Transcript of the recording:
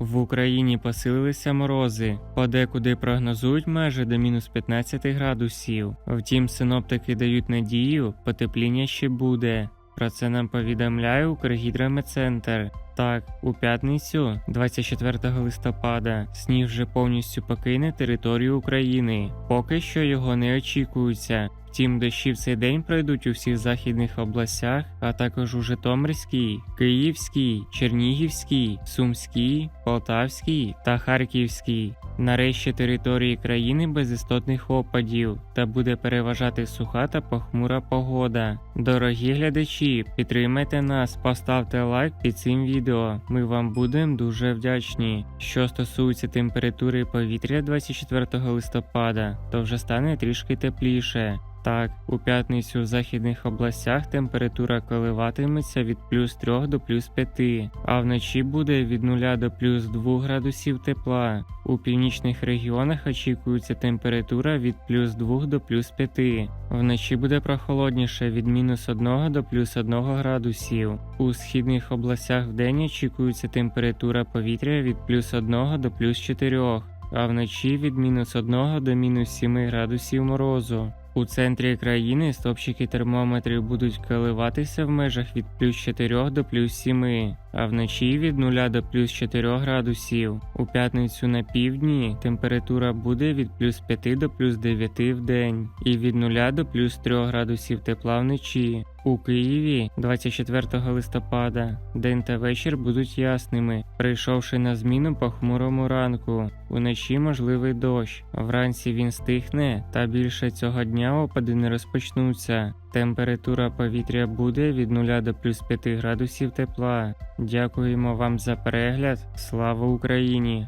В Україні посилилися морози, подекуди прогнозують майже до мінус 15 градусів. Втім, синоптики дають надію, потепління ще буде. Про це нам повідомляє Укргідрометцентр. Так, у п'ятницю, 24 листопада, сніг вже повністю покине територію України. Поки що його не очікується. Втім, дощі в цей день пройдуть у всіх західних областях, а також у Житомирській, Київській, Чернігівській, Сумській, Полтавській та Харківській. Нарешті території країни без істотних опадів та буде переважати суха та похмура погода. Дорогі глядачі, підтримайте нас, поставте лайк під цим відео. Ми вам будемо дуже вдячні. Що стосується температури повітря 24 листопада, то вже стане трішки тепліше. Так, у п'ятницю в західних областях температура коливатиметься від плюс 3 до плюс 5, а вночі буде від 0 до плюс 2 градусів тепла. У північних регіонах очікується температура від плюс 2 до плюс 5. Вночі буде прохолодніше від мінус 1 до плюс 1 градусів. У східних областях вдень очікується температура повітря від плюс 1 до плюс 4, а вночі від мінус 1 до мінус 7 градусів морозу. У центрі країни стопчики термометрів будуть коливатися в межах від плюс 4 до плюс 7, а вночі від 0 до плюс 4 градусів. У п'ятницю на півдні температура буде від плюс 5 до плюс 9 в день і від 0 до плюс 3 градусів тепла вночі. У Києві 24 листопада день та вечір будуть ясними, прийшовши на зміну похмурому ранку. Уночі можливий дощ. Вранці він стихне, та більше цього дня опади не розпочнуться. Температура повітря буде від 0 до плюс 5 градусів тепла. Дякуємо вам за перегляд. Слава Україні!